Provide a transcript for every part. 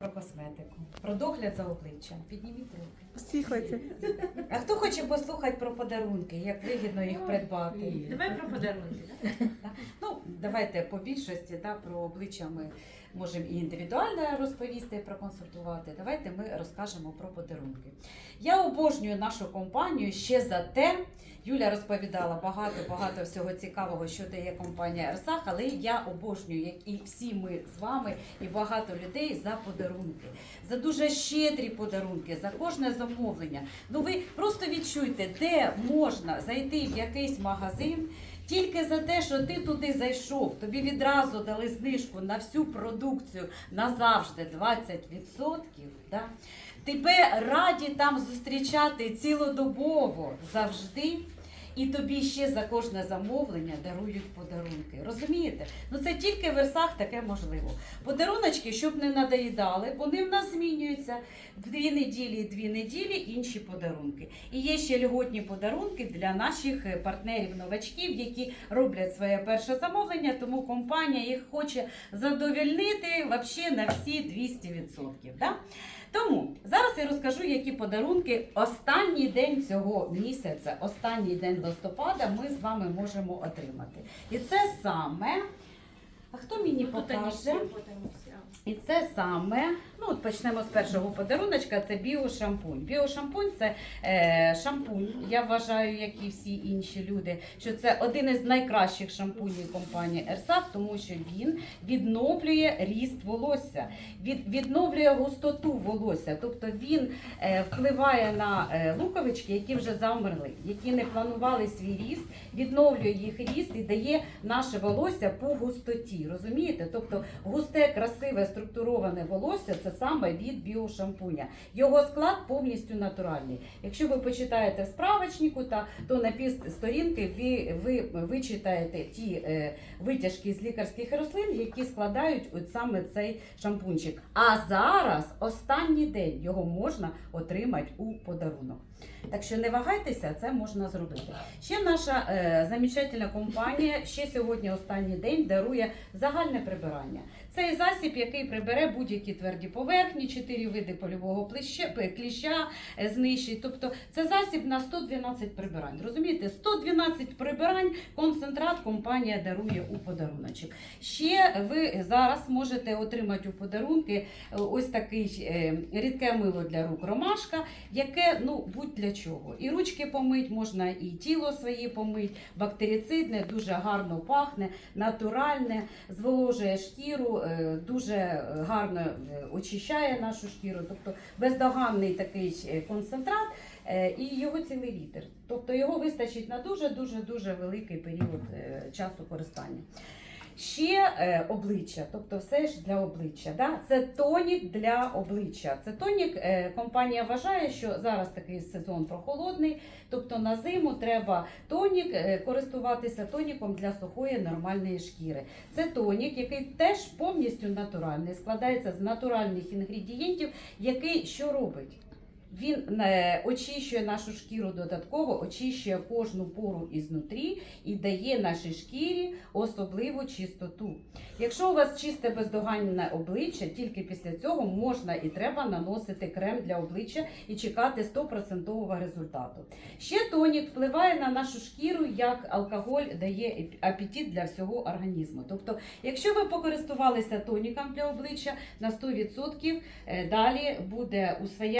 Про косметику, про догляд за обличчям. Підніміть руки. Всі хочуть. А хто хоче послухати про подарунки, як вигідно їх придбати? Давай про подарунки. да? Ну, давайте по більшості да, про обличчя ми можемо і індивідуально розповісти, проконсультувати. Давайте ми розкажемо про подарунки. Я обожнюю нашу компанію ще за те. Юля розповідала багато-багато всього цікавого, що дає компанія Ерсах, але я обожнюю, як і всі ми з вами, і багато людей за подарунки, за дуже щедрі подарунки, за кожне замовлення. Ну ви просто відчуйте, де можна зайти в якийсь магазин. Тільки за те, що ти туди зайшов, тобі відразу дали знижку на всю продукцію назавжди 20%. Да? Тебе раді там зустрічати цілодобово завжди. І тобі ще за кожне замовлення дарують подарунки. Розумієте? Ну це тільки в версах таке можливо. Подаруночки, щоб не надоїдали, вони в нас змінюються. Дві неділі, дві неділі інші подарунки. І є ще льготні подарунки для наших е, партнерів-новачків, які роблять своє перше замовлення, тому компанія їх хоче задовольнити вообще на всі 200%. Да? Тому зараз я розкажу, які подарунки останній день цього місяця, останній день листопада, ми з вами можемо отримати. І це саме. А хто мені Ну, покаже? І це саме, от почнемо з першого подаруночка, це біошампунь. Біошампунь це е, шампунь. Я вважаю, як і всі інші люди, що це один із найкращих шампунів компанії Ерсак, тому що він відновлює ріст волосся, від, відновлює густоту волосся. Тобто він е, впливає на е, луковички, які вже замерли, які не планували свій ріст, відновлює їх ріст і дає наше волосся по густоті. Розумієте? Тобто густе, красиве, структуроване волосся це саме від біошампуня. Його склад повністю натуральний. Якщо ви почитаєте в справочнику, та, то на піст сторінки ви, ви вичитаєте ті е, витяжки з лікарських рослин, які складають от саме цей шампунчик. А зараз останній день його можна отримати у подарунок. Так що не вагайтеся, це можна зробити. Ще наша е, замечательна компанія ще сьогодні останній день дарує загальне прибирання. Цей засіб, який прибере будь-які тверді поверхні, 4 види польового плеща, кліща е, знищить. Тобто це засіб на 112 прибирань. Розумієте, 112 прибирань концентрат компанія дарує у подаруночок. Ще ви зараз можете отримати у подарунки е, ось такий е, рідке мило для рук ромашка, яке ну будь для чого. І ручки помить, можна і тіло своє помить, бактерицидне, дуже гарно пахне, натуральне, зволожує шкіру, е, дуже гарно е, очищає нашу шкіру, тобто бездоганний такий е, концентрат. І його цілий літр. Тобто його вистачить на дуже дуже великий період часу користання. Ще е, обличчя, тобто все ж для обличчя. Да? Це тонік для обличчя. Це тонік. Е, компанія вважає, що зараз такий сезон прохолодний, тобто на зиму треба тонік е, користуватися тоніком для сухої нормальної шкіри. Це тонік, який теж повністю натуральний, складається з натуральних інгредієнтів, який що робить? Він е, очищує нашу шкіру додатково, очищує кожну пору ізнутрі і дає нашій шкірі особливу чистоту. Якщо у вас чисте бездоганне обличчя, тільки після цього можна і треба наносити крем для обличчя і чекати 100% результату. Ще тонік впливає на нашу шкіру, як алкоголь дає апетит для всього організму. Тобто, якщо ви покористувалися тоніком для обличчя на 100%, е, далі буде усвоєння робите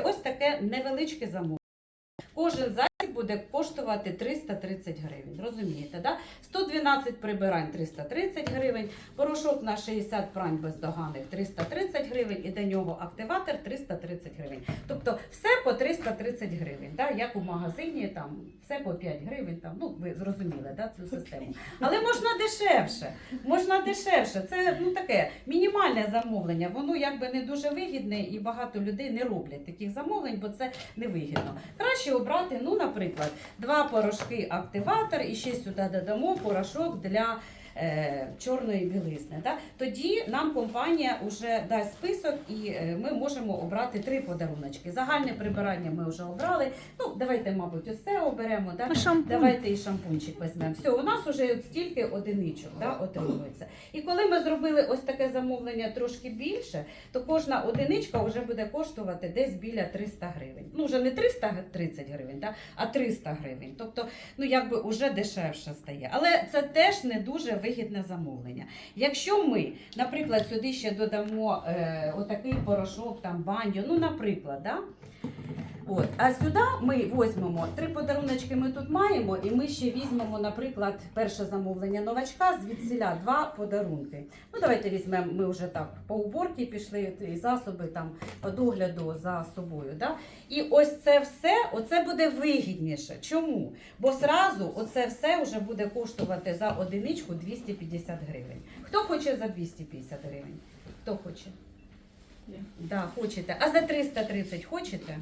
ось таке невеличке замовлення. Кожен буде коштувати 330 гривень. Розумієте, да? 112 прибирань 330 гривень, порошок на 60 прань бездоганих 330 гривень і до нього активатор 330 гривень. Тобто все по 330 гривень, да? як у магазині, там все по 5 гривень. Там, ну, ви зрозуміли да, цю систему. Але можна дешевше. Можна дешевше. Це ну, таке мінімальне замовлення. Воно якби не дуже вигідне і багато людей не роблять таких замовлень, бо це невигідно. Краще обрати, ну, наприклад, два порошки активатор і ще сюди додамо порошок для. Е, Чорної білизни, да? тоді нам компанія вже дасть список, і е, ми можемо обрати три подаруночки. Загальне прибирання ми вже обрали. Ну, давайте, мабуть, ось це оберемо. Да? Давайте і шампунчик візьмемо. Все, у нас вже стільки одиничок да, отримується. І коли ми зробили ось таке замовлення трошки більше, то кожна одиничка вже буде коштувати десь біля 300 гривень. Ну, вже не 330 гривень, да, а 300 гривень. Тобто, ну якби вже дешевше стає. Але це теж не дуже вигідне замовлення. Якщо ми, наприклад, сюди ще додамо е, отакий порошок, там баню, ну, наприклад, да, От. А сюди ми візьмемо три подаруночки ми тут маємо, і ми ще візьмемо, наприклад, перше замовлення новачка звідсіля два подарунки. Ну, давайте візьмемо, ми вже так по уборці пішли, і засоби там по догляду за собою. Да? І ось це все, оце буде вигідніше. Чому? Бо зразу оце все вже буде коштувати за одиничку 250 гривень. Хто хоче за 250 гривень? Хто хоче? Я. Да, хочете. А за 330 хочете?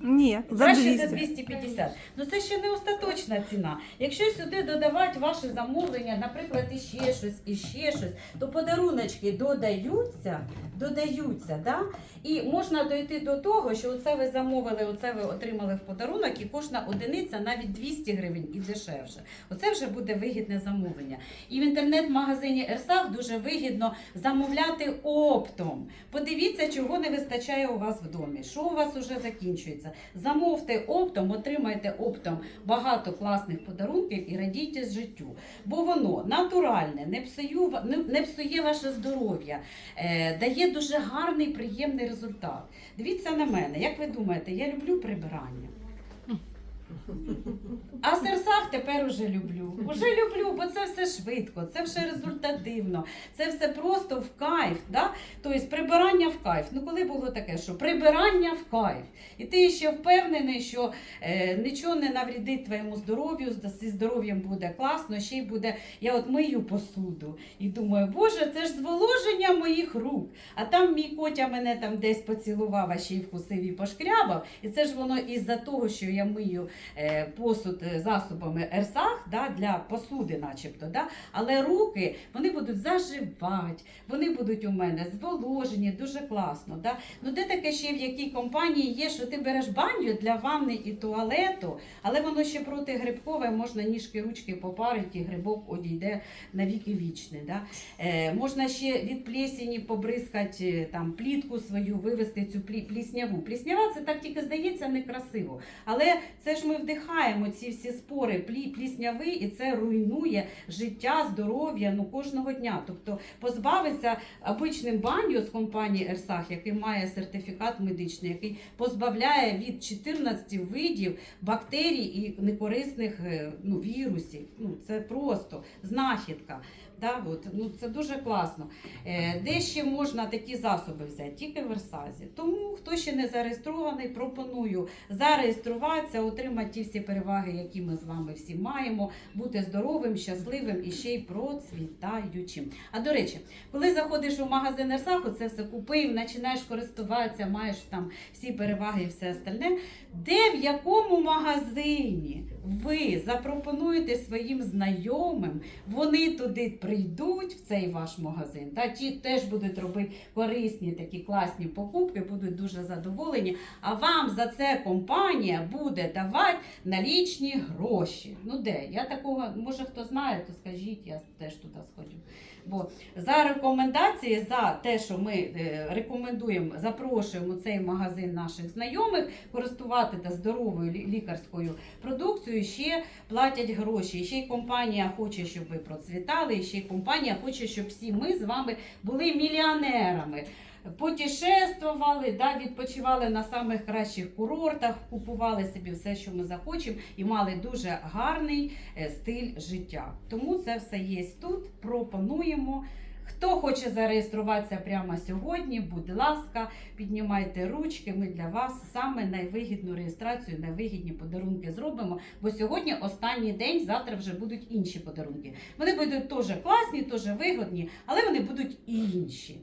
Ні, за Краще за 200. 250. Ну це ще не остаточна ціна. Якщо сюди додавати ваше замовлення, наприклад, іще щось, іще щось, то подаруночки додаються, додаються, да? і можна дойти до того, що оце ви замовили, оце ви отримали в подарунок, і кожна одиниця навіть 200 гривень і дешевше. Оце вже буде вигідне замовлення. І в інтернет-магазині Ерсах дуже вигідно замовляти оптом. Подивіться, чого не вистачає у вас в домі, що у вас уже закінчується. Замовте оптом, отримайте оптом багато класних подарунків і радійте життю. Бо воно натуральне, не, псує, не, не псує ваше здоров'я, е, дає дуже гарний, приємний результат. Дивіться на мене, як ви думаєте, я люблю прибирання. А серсах тепер уже люблю. Уже люблю, бо це все швидко, це все результативно, це все просто в кайф. Да? Тобто прибирання в кайф. Ну коли було таке, що прибирання в кайф. І ти ще впевнений, що е, нічого не навредить твоєму здоров'ю, зі здоров'ям буде класно, ще й буде. Я от мию посуду і думаю, боже, це ж зволоження моїх рук. А там мій котя мене там десь поцілував, а ще й вкусив і пошкрябав. І це ж воно із-за того, що я мию е, посуд е, засобами Ерсах да, для посуди, начебто. Да? Але руки вони будуть заживати, вони будуть у мене зволожені, дуже класно. Да? Ну де таке ще в якій компанії є, що ти береш баню для ванни і туалету, але воно ще протигрибкове, можна ніжки, ручки попарити, і грибок одійде на віки вічні. Да? Е, можна ще від плесені побризкати е, там плітку свою, вивести цю плі- плісняву. Пліснява це так тільки здається некрасиво. Але це ж ми вдихаємо ці всі спори плі, плісняви, і це руйнує життя, здоров'я ну, кожного дня. Тобто позбавиться обичним баню з компанії Ерсах, який має сертифікат медичний, який позбавляє від 14 видів бактерій і некорисних е, ну, вірусів. Ну, це просто знахідка. Да, от, ну, це дуже класно. Е, де ще можна такі засоби взяти? Тільки в Версазі. Тому хто ще не зареєстрований, пропоную зареєструватися, отримати ті всі переваги, які ми з вами всі маємо, бути здоровим, щасливим і ще й процвітаючим. А до речі, коли заходиш у магазин Ерсаху, це все купив, починаєш користуватися, маєш там всі переваги і все остальне. Де в якому магазині ви запропонуєте своїм знайомим, вони туди прийдуть в цей ваш магазин, та ті теж будуть робити корисні такі класні покупки, будуть дуже задоволені. А вам за це компанія буде давати налічні гроші. Ну де? Я такого, може хто знає, то скажіть, я теж туди сходжу. Бо за рекомендації, за те, що ми е, рекомендуємо, запрошуємо цей магазин наших знайомих користувати та здоровою лікарською продукцією. ще платять гроші. Ще й компанія хоче, щоб ви процвітали, ще й компанія хоче, щоб всі ми з вами були мільйонерами. Потішествували, да, відпочивали на самих кращих курортах, купували собі все, що ми захочемо, і мали дуже гарний е, стиль життя. Тому це все є тут. Пропонуємо. Хто хоче зареєструватися прямо сьогодні, будь ласка, піднімайте ручки. Ми для вас саме найвигідну реєстрацію, найвигідні подарунки зробимо. Бо сьогодні останній день, завтра вже будуть інші подарунки. Вони будуть теж класні, теж вигодні, але вони будуть і інші.